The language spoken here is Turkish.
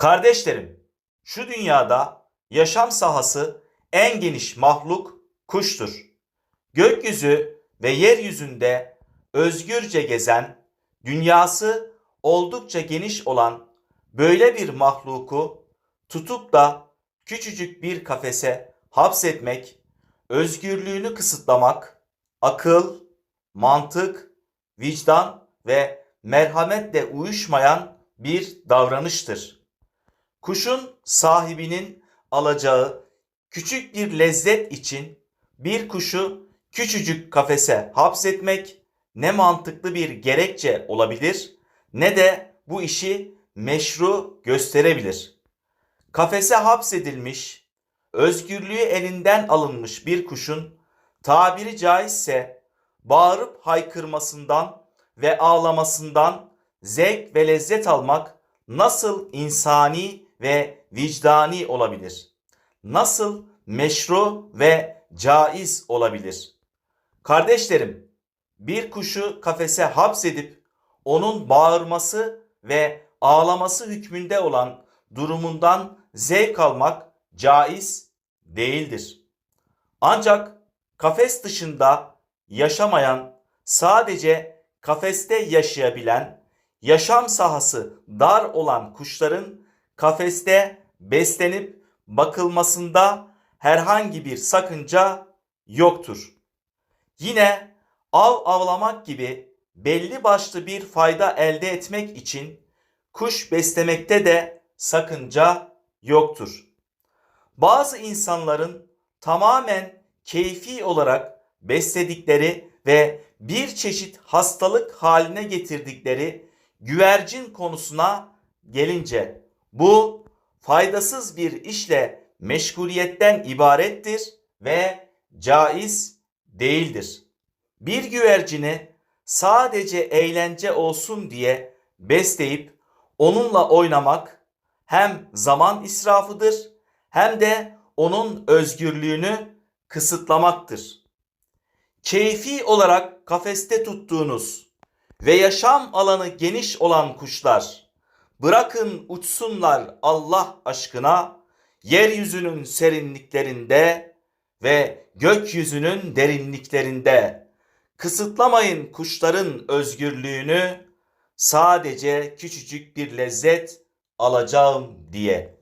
Kardeşlerim, şu dünyada yaşam sahası en geniş mahluk kuştur. Gökyüzü ve yeryüzünde özgürce gezen, dünyası oldukça geniş olan böyle bir mahluku tutup da küçücük bir kafese hapsetmek, özgürlüğünü kısıtlamak, akıl, mantık, vicdan ve merhametle uyuşmayan bir davranıştır. Kuşun sahibinin alacağı küçük bir lezzet için bir kuşu küçücük kafese hapsetmek ne mantıklı bir gerekçe olabilir ne de bu işi meşru gösterebilir. Kafese hapsedilmiş, özgürlüğü elinden alınmış bir kuşun tabiri caizse bağırıp haykırmasından ve ağlamasından zevk ve lezzet almak nasıl insani ve vicdani olabilir? Nasıl meşru ve caiz olabilir? Kardeşlerim, bir kuşu kafese hapsedip onun bağırması ve ağlaması hükmünde olan durumundan zevk almak caiz değildir. Ancak kafes dışında yaşamayan, sadece kafeste yaşayabilen, yaşam sahası dar olan kuşların kafeste beslenip bakılmasında herhangi bir sakınca yoktur. Yine av avlamak gibi belli başlı bir fayda elde etmek için kuş beslemekte de sakınca yoktur. Bazı insanların tamamen keyfi olarak besledikleri ve bir çeşit hastalık haline getirdikleri güvercin konusuna gelince bu faydasız bir işle meşguliyetten ibarettir ve caiz değildir. Bir güvercini sadece eğlence olsun diye besleyip onunla oynamak hem zaman israfıdır hem de onun özgürlüğünü kısıtlamaktır. Keyfi olarak kafeste tuttuğunuz ve yaşam alanı geniş olan kuşlar bırakın uçsunlar Allah aşkına yeryüzünün serinliklerinde ve gökyüzünün derinliklerinde kısıtlamayın kuşların özgürlüğünü sadece küçücük bir lezzet alacağım diye.